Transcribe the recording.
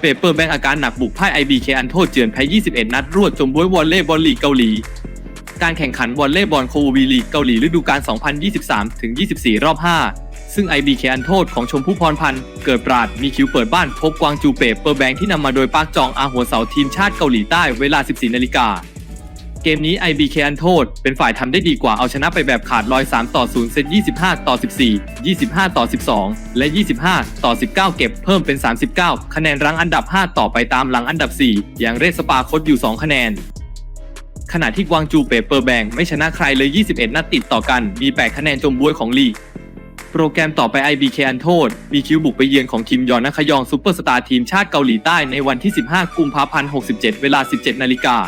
เปเปอร์แบงอาการหนักบุกพ่าย IBK อันโทษเจือนแพ้ 21 นัดรวดจมบ้วยวอลเล่บอลลีกเกาหลี การแข่งขันวอลเล่บอลโคววีลีกเกาหลีฤดูกาล 2023-24 รอบ 5 ซึ่ง IBK อันโทษของชมพู่พรพันธ์เกิดปราดมีคิวเปิดบ้านพบกวางจูเปเปอร์แบงที่นำมาโดยปากจองอาหัวเสาทีมชาติเกาหลีใต้เวลา 14 นาฬิกา เกมนี้ IBK อันโทษ เป็นฝ่ายทำได้ดีกว่าเอาชนะไปแบบขาดลอย 3 ต่อ 0 เซต 25 ต่อ 14 25 ต่อ 12 และ 25 ต่อ 19 เก็บเพิ่มเป็น 39 คะแนนรั้งอันดับ 5 ต่อไปตามหลังอันดับ 4 อย่างเรสปาคดอยู่ 2 คะแนน ขณะที่กวางจูเปเปอร์แบงไม่ชนะใครเลย 21 นัดติดต่อกัน มี 8 คะแนนจมบวยของลีกโปรแกรมต่อไป IBK อันโทษ มีคิวบุกไปเยือนของคิมยอนนคยองซูเปอร์สตาร์ทีมชาติเกาหลีใต้ในวันที่ 15 กุมภาพันธ์ 67 เวลา 17 นาฬิกา